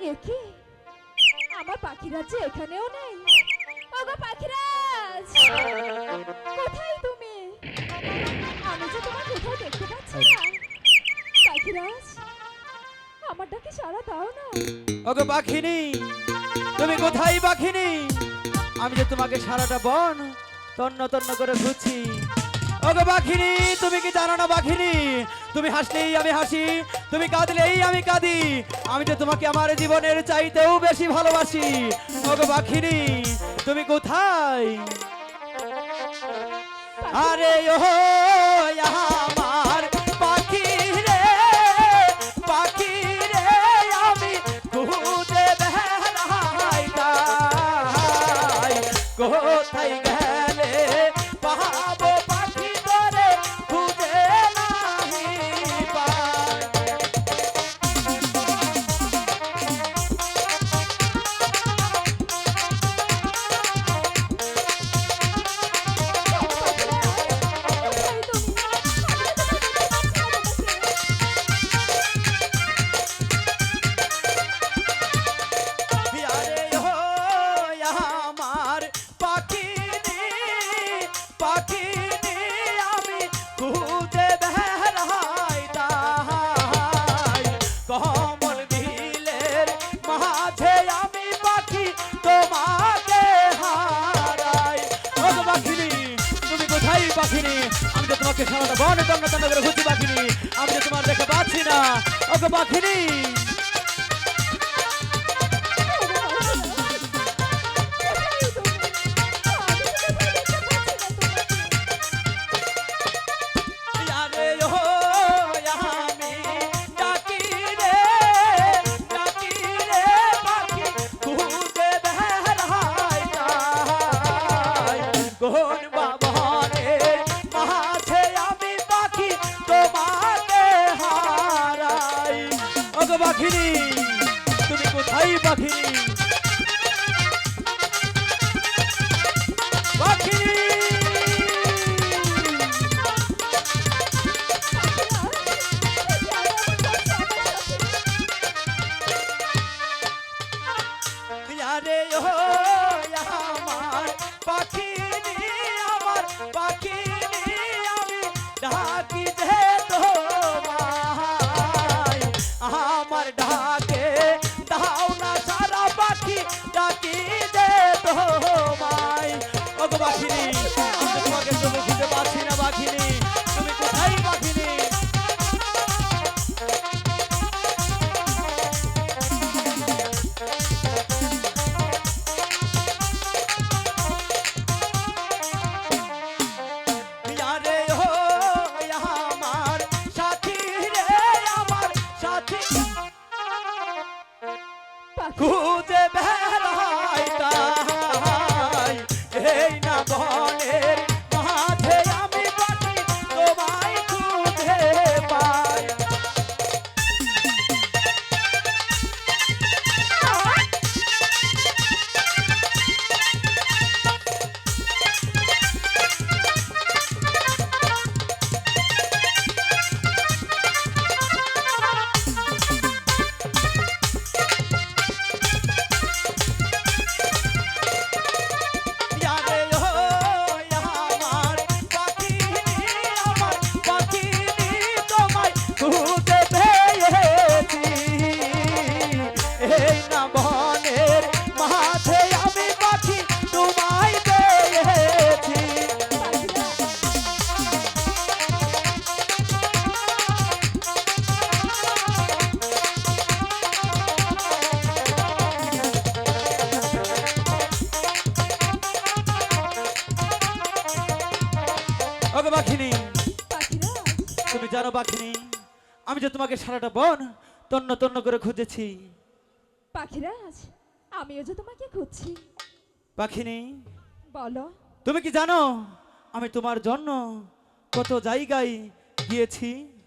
এ কি আমার পাখিরাজ যে এখানেও নেই। ওগো পাখিরাজ! কোথায় তুমি? আমি যে তোমার কোথাও দেখতে পাচ্ছি না। পাখিরাজ, আমার ডাকে সারা দাও না। ওগো পাখিনি, তুমি কোথায় পাখিনি? আমি যে তোমাকে সারাটা বন, তন্ন তন্ন করে খুঁজছি। ওগো বাঘিনী, তুমি কি জানো না বাঘিনী? তুমি হাসলেই আমি হাসি, তুমি কাঁদলেই আমি কাঁদি। আমি তো তোমাকে আমার জীবনের চাইতেও বেশি ভালোবাসি। ওগো বাঘিনী, তুমি কোথায়? আরে ও কোথায় পাখিনি আমি তো তোমাকে সারাটা বন তন্ন তন্ন করে খুঁজছি পাখিনি আমি তো তোমার দেখে পাচ্ছি না। ও গো পাখিনি আরে পাখিনি তুমি কোথায় পাখিনি cool. পাখিনি। তুমি জানো পাখিনি। আমি যে তোমাকে সারাটা বন তন্ন তন্ন করে খুঁজেছি। পাখিরাজ আমিও যে তোমাকে খুঁজছি। পাখিনি। বলো। তুমি কি জানো আমি তোমার জন্য কত জায়গায় গিয়েছি?